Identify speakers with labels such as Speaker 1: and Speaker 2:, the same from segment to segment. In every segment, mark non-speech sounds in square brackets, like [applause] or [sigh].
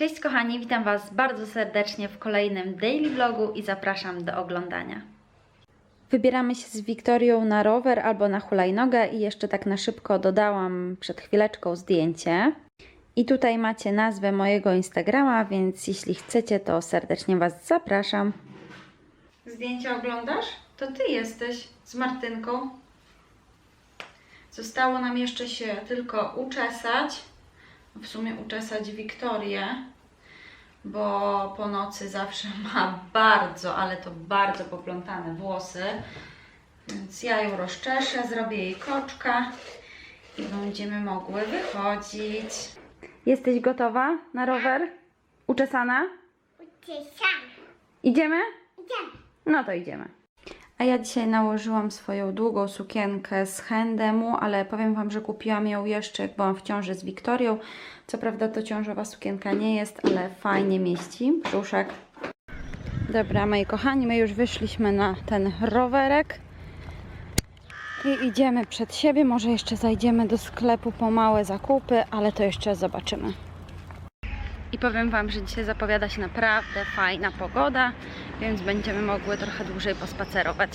Speaker 1: Cześć kochani, witam Was bardzo serdecznie w kolejnym daily vlogu i zapraszam do oglądania. Wybieramy się z Wiktorią na rower albo na hulajnogę i jeszcze tak na szybko dodałam przed chwileczką zdjęcie. I tutaj macie nazwę mojego Instagrama, więc jeśli chcecie, to serdecznie Was zapraszam. Zdjęcia oglądasz? To Ty jesteś z Martynką. Zostało nam jeszcze się tylko uczesać. W sumie uczesać Wiktorię, bo po nocy zawsze [laughs] ma bardzo, ale to bardzo poplątane włosy. Więc ja ją rozczeszę, zrobię jej koczka i będziemy mogły wychodzić. Jesteś gotowa na rower? Uczesana?
Speaker 2: Uciekam.
Speaker 1: Idziemy?
Speaker 2: Idziemy.
Speaker 1: No to idziemy. A ja dzisiaj nałożyłam swoją długą sukienkę z Handemu, ale powiem Wam, że kupiłam ją jeszcze jak byłam w ciąży z Wiktorią. Co prawda to ciążowa sukienka nie jest, ale fajnie mieści brzuszek. Dobra, moi kochani, my już wyszliśmy na ten rowerek i idziemy przed siebie. Może jeszcze zajdziemy do sklepu po małe zakupy, ale to jeszcze zobaczymy. I powiem Wam, że dzisiaj zapowiada się naprawdę fajna pogoda, więc będziemy mogły trochę dłużej pospacerować.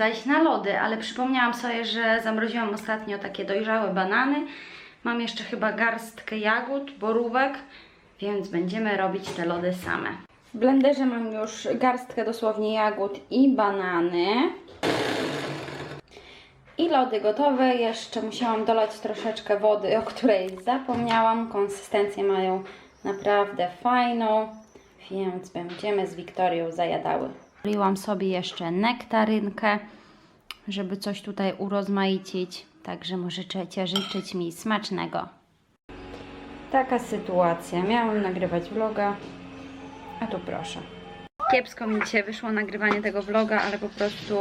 Speaker 1: Zajść na lody, ale przypomniałam sobie, że zamroziłam ostatnio takie dojrzałe banany. Mam jeszcze chyba garstkę jagód, borówek, więc będziemy robić te lody same. W blenderze mam już garstkę dosłownie jagód i banany. I lody gotowe. Jeszcze musiałam dolać troszeczkę wody, o której zapomniałam. Konsystencję mają naprawdę fajną, więc będziemy z Wiktorią zajadały. Robiłam sobie jeszcze nektarynkę, żeby coś tutaj urozmaicić. Także możecie życzyć mi smacznego. Taka sytuacja. Miałam nagrywać vloga, a tu proszę. Kiepsko mi dzisiaj wyszło nagrywanie tego vloga, ale po prostu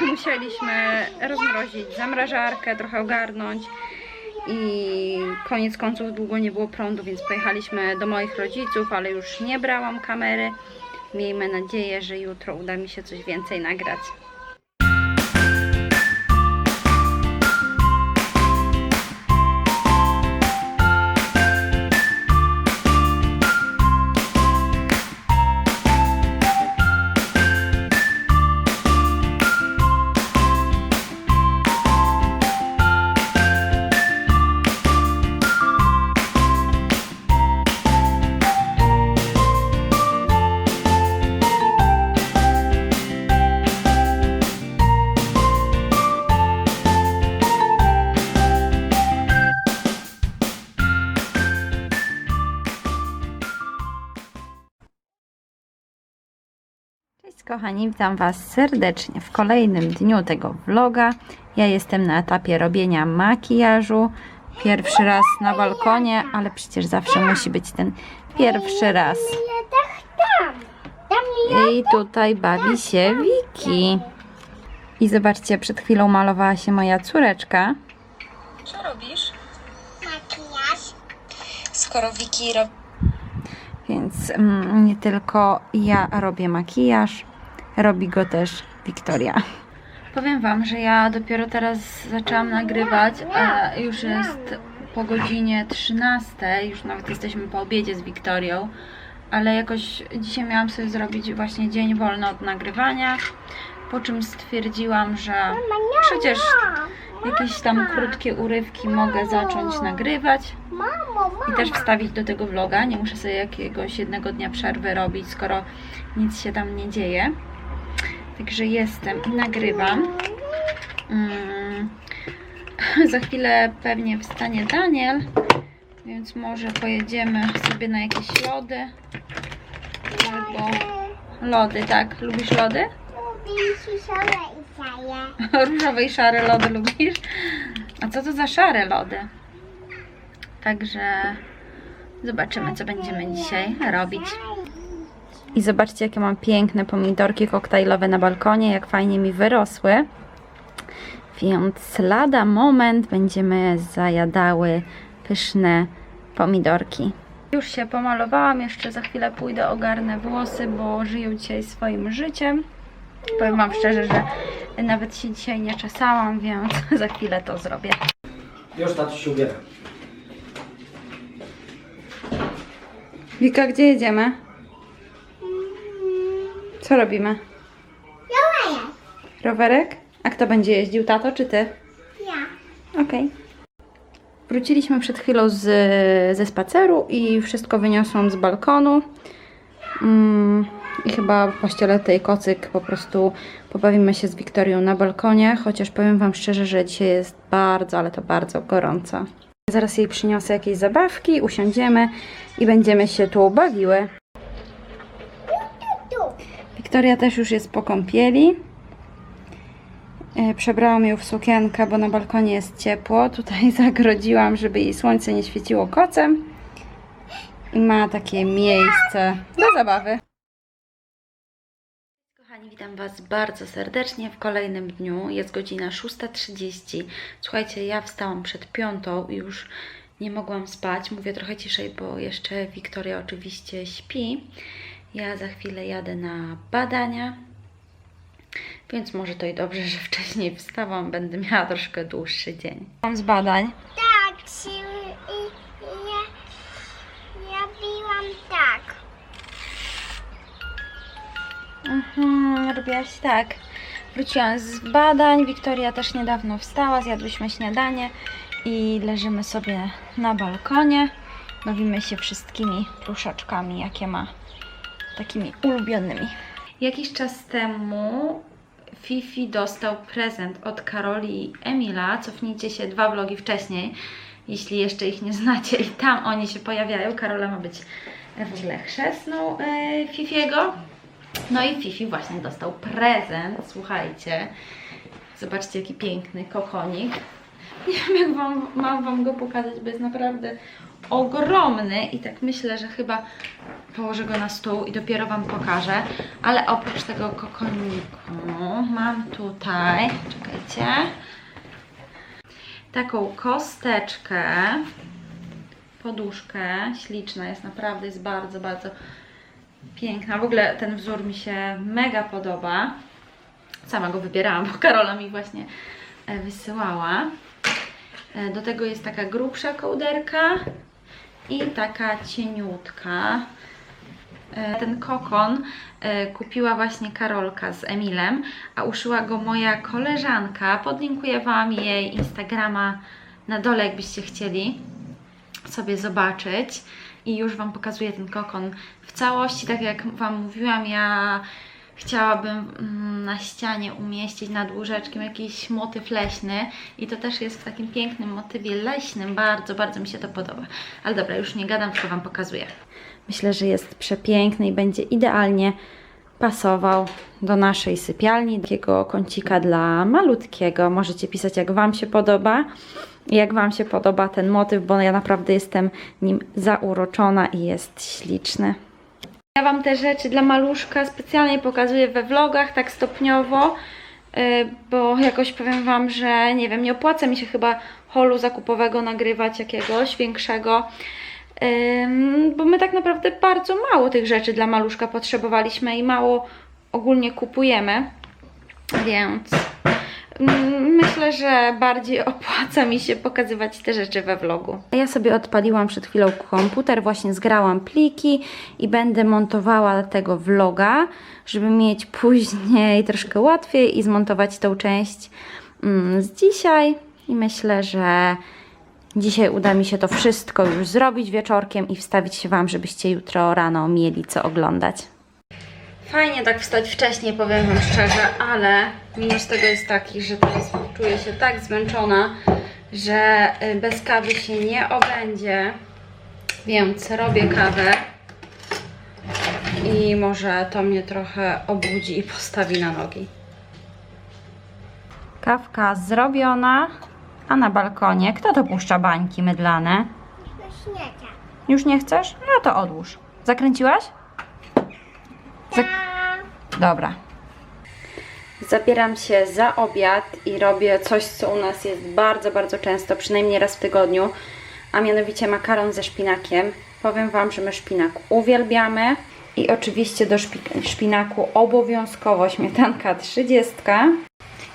Speaker 1: [laughs] musieliśmy rozmrozić zamrażarkę, trochę ogarnąć i koniec końców długo nie było prądu, więc pojechaliśmy do moich rodziców, ale już nie brałam kamery. Miejmy nadzieję, że jutro uda mi się coś więcej nagrać. Kochani, witam Was serdecznie w kolejnym dniu tego vloga. Ja jestem na etapie robienia makijażu. Pierwszy raz na balkonie, ale przecież zawsze musi być ten pierwszy raz. I tutaj bawi się Wiki. I zobaczcie, przed chwilą malowała się moja córeczka. Co robisz?
Speaker 2: Makijaż.
Speaker 1: Skoro Wiki robi. Więc mm, nie tylko ja robię makijaż, robi go też Wiktoria. Powiem Wam, że ja dopiero teraz zaczęłam nagrywać, a już jest po godzinie 13, już nawet jesteśmy po obiedzie z Wiktorią, ale jakoś dzisiaj miałam sobie zrobić właśnie dzień wolny od nagrywania, po czym stwierdziłam, że przecież jakieś tam krótkie urywki mogę zacząć nagrywać. I też wstawić do tego vloga. Nie muszę sobie jakiegoś jednego dnia przerwy robić, skoro nic się tam nie dzieje. Także jestem i nagrywam. Mm. [laughs] Za chwilę pewnie wstanie Daniel, więc może pojedziemy sobie na jakieś lody. Albo lody, tak? Lubisz lody?
Speaker 2: Lubię szare i szare. [laughs]
Speaker 1: Różowe i szare lody lubisz? A co to za szare lody? Także zobaczymy, co będziemy dzisiaj robić. I zobaczcie, jakie mam piękne pomidorki koktajlowe na balkonie, jak fajnie mi wyrosły. Więc lada moment będziemy zajadały pyszne pomidorki. Już się pomalowałam, jeszcze za chwilę pójdę ogarnę włosy, bo żyję dzisiaj swoim życiem. Powiem Wam szczerze, że nawet się dzisiaj nie czesałam, więc [laughs] za chwilę to zrobię.
Speaker 3: Już tatuś się ubiera.
Speaker 1: Wika, gdzie jedziemy? Co robimy?
Speaker 2: Joleja.
Speaker 1: Rowerek? A kto będzie jeździł, tato czy ty?
Speaker 2: Ja.
Speaker 1: Okej. Wróciliśmy przed chwilą z, ze spaceru i wszystko wyniosłam z balkonu. Mm, I chyba pościelę tej kocyk, po prostu pobawimy się z Wiktorią na balkonie, chociaż powiem Wam szczerze, że dzisiaj jest bardzo, ale to bardzo gorąco. Zaraz jej przyniosę jakieś zabawki, usiądziemy i będziemy się tu bawiły. Wiktoria też już jest po kąpieli. E, Przebrałam ją w sukienkę, bo na balkonie jest ciepło. Tutaj [laughs] zagrodziłam, żeby jej słońce nie świeciło kocem. I ma takie miejsce do zabawy. Kochani, witam Was bardzo serdecznie w kolejnym dniu. Jest godzina 6.30. Słuchajcie, ja wstałam przed piątą i już nie mogłam spać. Mówię trochę ciszej, bo jeszcze Wiktoria oczywiście śpi. Ja za chwilę jadę na badania, więc może to i dobrze, że wcześniej wstałam. Będę miała troszkę dłuższy dzień. Mam z badań.
Speaker 2: Tak, i, ja, ja biłam tak.
Speaker 1: Mhm, robiłaś tak. Wróciłam z badań. Wiktoria też niedawno wstała, zjadłyśmy śniadanie i leżymy sobie na balkonie. Bawimy się wszystkimi pluszaczkami, jakie ma. Takimi ulubionymi. Jakiś czas temu Fifi dostał prezent od Karoli i Emila. Cofnijcie się dwa vlogi wcześniej, jeśli jeszcze ich nie znacie i tam oni się pojawiają. Karola ma być w ogóle chrzestną e, Fifiego. No i Fifi właśnie dostał prezent, słuchajcie. Zobaczcie, jaki piękny kokonik. Nie wiem, jak wam, mam Wam go pokazać, bo jest naprawdę ogromny i tak myślę, że chyba położę go na stół i dopiero Wam pokażę. Ale oprócz tego kokoniku mam tutaj, czekajcie, taką kosteczkę, poduszkę, śliczna jest naprawdę, jest bardzo, bardzo piękna. W ogóle ten wzór mi się mega podoba. Sama go wybierałam, bo Karola mi właśnie e, wysyłała. E, Do tego jest taka grubsza kołderka i taka cieniutka. E, Ten kokon e, kupiła właśnie Karolka z Emilem, a uszyła go moja koleżanka. Podlinkuję Wam jej Instagrama na dole, jakbyście chcieli sobie zobaczyć. I już Wam pokazuję ten kokon w całości. Tak jak Wam mówiłam, ja chciałabym mm, na ścianie umieścić nad łóżeczkiem jakiś motyw leśny i to też jest w takim pięknym motywie leśnym. Bardzo, bardzo mi się to podoba. Ale dobra, już nie gadam, tylko Wam pokazuję. Myślę, że jest przepiękny i będzie idealnie pasował do naszej sypialni, takiego kącika dla malutkiego. Możecie pisać, jak Wam się podoba. Jak Wam się podoba ten motyw, bo ja naprawdę jestem nim zauroczona i jest śliczny. Ja Wam te rzeczy dla maluszka specjalnie pokazuję we vlogach, tak stopniowo, yy, bo jakoś powiem Wam, że nie wiem, nie opłaca mi się chyba holu zakupowego nagrywać jakiegoś większego, bo my tak naprawdę bardzo mało tych rzeczy dla maluszka potrzebowaliśmy i mało ogólnie kupujemy, więc myślę, że bardziej [laughs] opłaca mi się pokazywać te rzeczy we vlogu. Ja sobie odpaliłam przed chwilą komputer, właśnie zgrałam pliki i będę montowała tego vloga, żeby mieć później [laughs] troszkę łatwiej i zmontować tą część mm, z dzisiaj i myślę, że Dzisiaj uda mi się to wszystko już zrobić wieczorkiem i wstawić się Wam, żebyście jutro rano mieli co oglądać. Fajnie tak wstać wcześniej, powiem Wam szczerze, ale minus tego jest taki, że teraz czuję się tak zmęczona, że y, bez kawy się nie obędzie, więc robię kawę i może to mnie trochę obudzi i postawi na nogi. Kawka zrobiona, a na balkonie kto to puszcza bańki mydlane?
Speaker 2: Do śniecia.
Speaker 1: Już nie chcesz? No to odłóż. Zakręciłaś?
Speaker 2: Tak.
Speaker 1: Dobra. Zabieram się za obiad i robię coś, co u nas jest bardzo, bardzo często, przynajmniej raz w tygodniu, a mianowicie makaron ze szpinakiem. Powiem Wam, że my szpinak uwielbiamy i oczywiście do szpi- szpinaku obowiązkowo śmietanka 30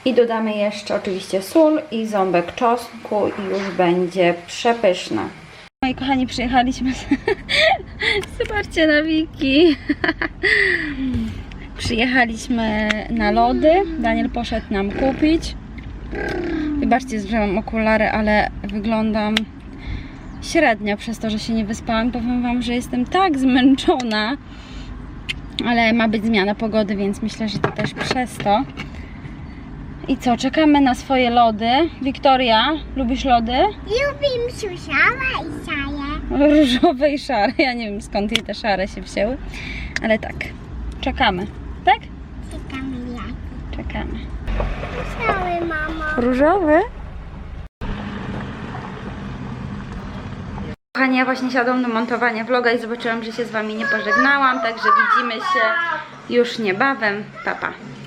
Speaker 1: i dodamy jeszcze oczywiście sól i ząbek czosnku i już będzie przepyszna. Moi kochani, przyjechaliśmy. [laughs] Zobaczcie na Wiki. [laughs] Przyjechaliśmy na lody. Daniel poszedł nam kupić. Wybaczcie, że okulary, ale wyglądam średnio przez to, że się nie wyspałam. Powiem Wam, że jestem tak zmęczona. Ale ma być zmiana pogody, więc myślę, że to też przez to. I co, czekamy na swoje lody. Wiktoria, lubisz lody?
Speaker 2: Lubim suszała i saję.
Speaker 1: Różowe i szare. Ja nie wiem skąd jej te szare się wzięły. Ale tak, czekamy. Tak?
Speaker 2: Czekamy jak.
Speaker 1: Czekamy.
Speaker 2: Cały mamo.
Speaker 1: Różowy? Kochani, ja właśnie siadam do montowania vloga i zobaczyłam, że się z Wami nie pożegnałam, także widzimy się już niebawem. Papa. Pa.